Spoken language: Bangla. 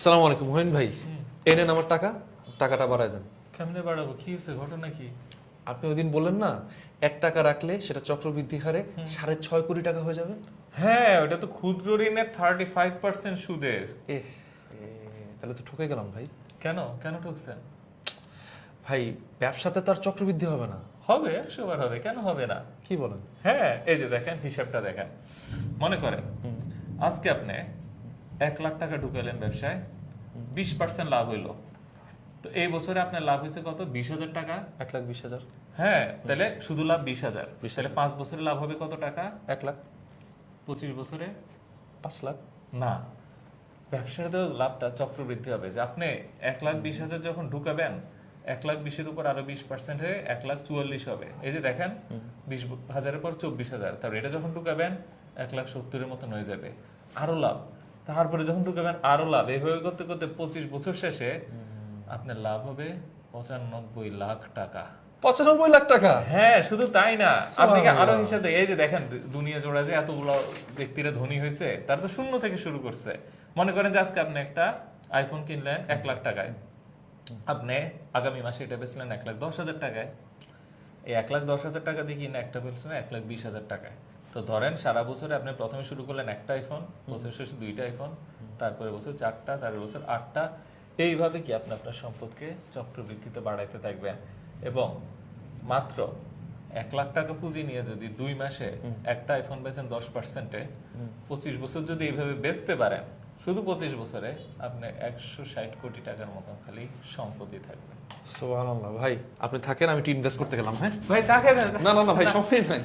আসসালামু আলাইকুম মহিন ভাই। এই নেন আমার টাকা টাকাটা বাড়ায় দেন। কেমনে বাড়াবো? কি হয়েছে? ঘটনা কি? আপনি ওই দিন বললেন না এক টাকা রাখলে সেটা চক্রবৃদ্ধি হারে সাড়ে ছয় কোটি টাকা হয়ে যাবে? হ্যাঁ ওটা তো ক্ষুদ্র ঋণের থার্টি ফাইভ পার্সেন্ট সুদের এ তাহলে তো ঠকে গেলাম ভাই। কেন? কেন ঠকছেন? ভাই ব্যবসাতে তো আর চক্রবৃদ্ধি হবে না। হবে একশো বার হবে। কেন হবে না? কি বলেন? হ্যাঁ এই যে দেখেন হিসাবটা দেখেন। মনে করেন আজকে আপনি এক লাখ টাকা ঢুকালেন ব্যবসায় বিশ পার্সেন্ট লাভ হইল। তো এই বছরে আপনার লাভ হয়েছে কত? বিশ হাজার টাকা। এক লাখ বিশ হাজার। হ্যাঁ তাহলে শুধু লাভ বিশ হাজার। তাহলে পাঁচ বছরে লাভ হবে কত টাকা? এক লাখ। পঁচিশ বছরে? পাঁচ লাখ। না। ব্যবসার তো লাভটা চক্রবৃদ্ধি হবে। যে আপনি এক লাখ বিশ হাজার যখন ঢুকাবেন এক লাখ বিশের উপর আরও বিশ পার্সেন্ট হয়ে এক লাখ চুয়াল্লিশ হবে। এই যে দেখেন বিশ হাজারের পর চব্বিশ হাজার। তারপর এটা যখন ঢুকাবেন এক লাখ সত্তরের মতন হয়ে যাবে। আরও লাভ। তারপরে যখন ঢুকাবেন আরও লাভ এইভাবে করতে করতে পঁচিশ বছর শেষে আপনার লাভ হবে পঁচানব্বই লাখ টাকা। পঁচানব্বই লাখ টাকা? হ্যাঁ শুধু তাই না। আপনি আরও হিসাবে এই যে দেখেন দুনিয়া জোড়া যে এতগুলো ব্যক্তিরা ধনী হয়েছে তারা তো শূন্য থেকে শুরু করছে। মনে করেন যে আজকে আপনি একটা আইফোন কিনলেন এক লাখ টাকায়। আপনি আগামী মাসে এটা বেচলেন এক লাখ দশ হাজার টাকায়। এই এক লাখ দশ হাজার টাকা দিয়ে কিনে একটা বেচলেন এক লাখ বিশ হাজার টাকায়। তো ধরেন সারা বছরে আপনি প্রথমে শুরু করলেন একটা আইফোন বছর শেষে দুইটা আইফোন তারপরে বছর চারটা তারপরে বছর আটটা। এইভাবে কি আপনি আপনার সম্পদকে চক্রবৃদ্ধিতে বাড়াইতে থাকবেন? এবং মাত্র এক লাখ টাকা পুঁজি নিয়ে যদি দুই মাসে একটা আইফোন বেচেন দশ পার্সেন্টে পঁচিশ বছর যদি এইভাবে বেচতে পারেন শুধু পঁচিশ বছরে আপনি একশো ষাট কোটি টাকার মতন খালি সম্পত্তি থাকবে। সোহান ভাই আপনি থাকেন আমি একটু ইনভেস্ট করতে গেলাম হ্যাঁ? ভাই চা না না না ভাই সময় নাই।